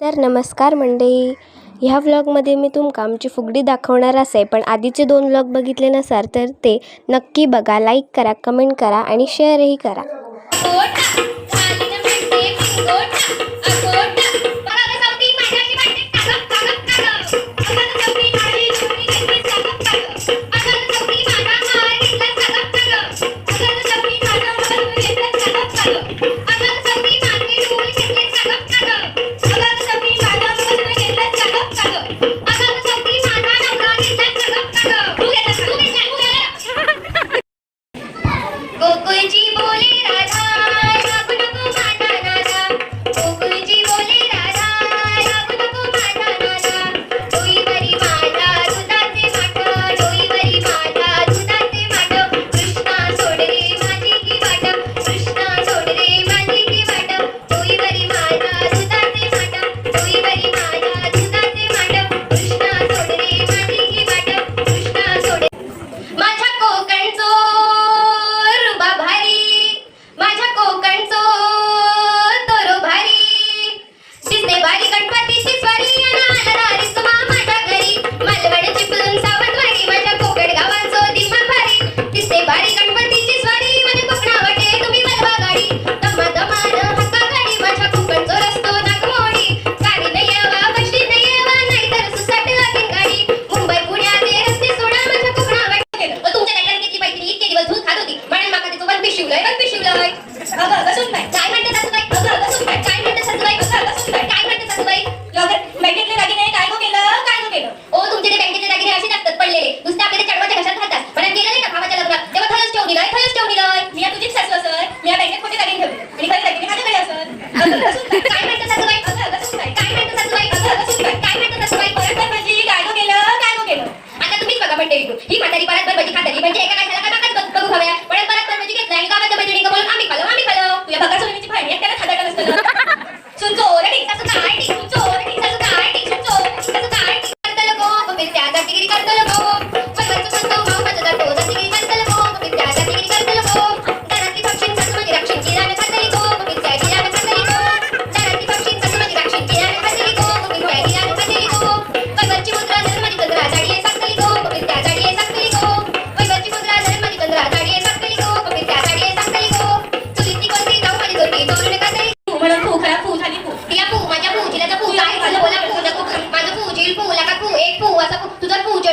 तर नमस्कार मंडळी. ह्या व्लॉगमध्ये मी तुमका आमची फुगडी दाखवणार असे पण आधीचे दोन व्लॉग बघितले नसाल तर ते नक्की बघा लाईक करा कमेंट करा आणि शेअरही करा. 大家找我快来这边找忙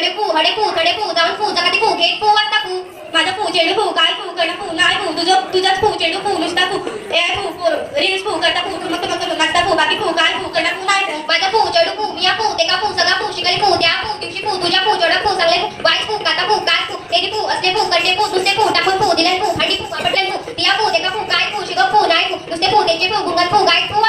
इकडे फू हडे फू तडे फू जाऊन फू जगाती फू घेत फू वाजता फू माझा फू चेडू फू काय फू कडे फू नाय फू तुझं तुझाच फू चेडू फू नुसता फू ए फू फू रील्स फू करता फू मग मग नाचता फू बाकी फू काय फू कडे फू नाय माझा फू चेडू फू मिया फू ते का फू सगळा फू शिकले फू त्या फू दिवशी फू तुझ्या फू चेडू फू सगळे फू वाईस काता फू काय फू तेरी फू असले फू कडे फू दुसरे फू टाकून फू दिले फू हडी फू आपटले फू मिया फू ते का फू काय फू शिकव फू नाय फू नुसते फू त्याचे फू गुंगत फू गाय फू